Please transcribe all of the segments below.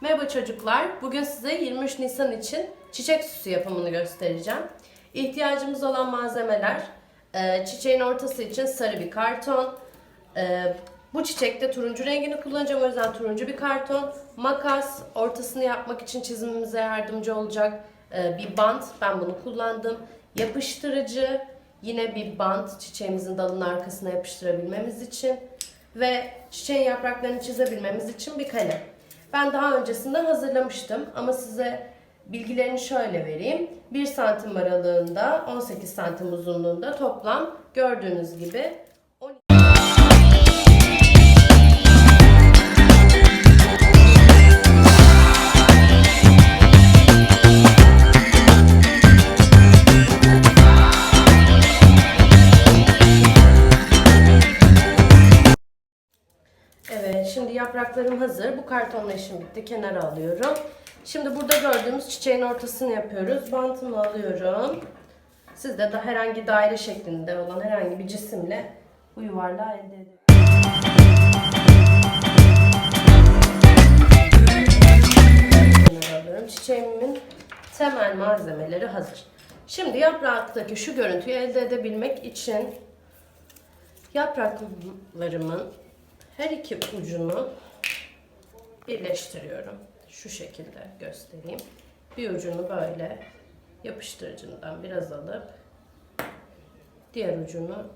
Merhaba çocuklar. Bugün size 23 Nisan için çiçek süsü yapımını göstereceğim. İhtiyacımız olan malzemeler e, çiçeğin ortası için sarı bir karton. e, Bu çiçekte turuncu rengini kullanacağım o yüzden turuncu bir karton. Makas ortasını yapmak için çizimimize yardımcı olacak e, bir bant. Ben bunu kullandım. Yapıştırıcı yine bir bant çiçeğimizin dalının arkasına yapıştırabilmemiz için ve çiçeğin yapraklarını çizebilmemiz için bir kalem. Ben daha öncesinden hazırlamıştım ama size bilgilerini şöyle vereyim. 1 santim aralığında 18 santim uzunluğunda toplam gördüğünüz gibi yapraklarım hazır. Bu kartonla işim bitti. Kenara alıyorum. Şimdi burada gördüğümüz çiçeğin ortasını yapıyoruz. Bantımı alıyorum. Siz de, de herhangi daire şeklinde olan herhangi bir cisimle bu yuvarlağı elde edin. Çiçeğimin temel malzemeleri hazır. Şimdi yapraktaki şu görüntüyü elde edebilmek için yapraklarımın her iki ucunu birleştiriyorum. Şu şekilde göstereyim. Bir ucunu böyle yapıştırıcından biraz alıp diğer ucunu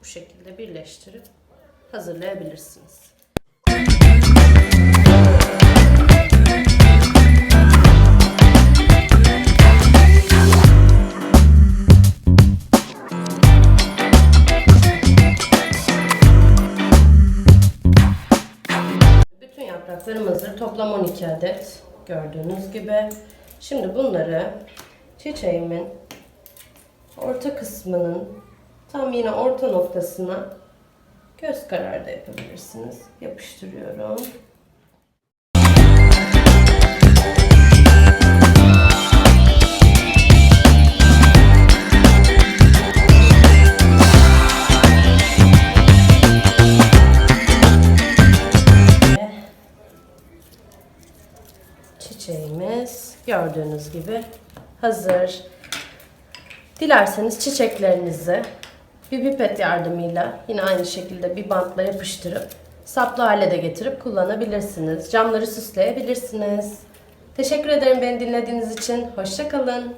bu şekilde birleştirip hazırlayabilirsiniz. Yapraklarım hazır. Toplam 12 adet gördüğünüz gibi. Şimdi bunları çiçeğimin orta kısmının tam yine orta noktasına göz kararı da yapabilirsiniz. Yapıştırıyorum. Çiçeğimiz gördüğünüz gibi hazır. Dilerseniz çiçeklerinizi bir pipet yardımıyla yine aynı şekilde bir bantla yapıştırıp saplı hale de getirip kullanabilirsiniz. Camları süsleyebilirsiniz. Teşekkür ederim beni dinlediğiniz için. Hoşçakalın.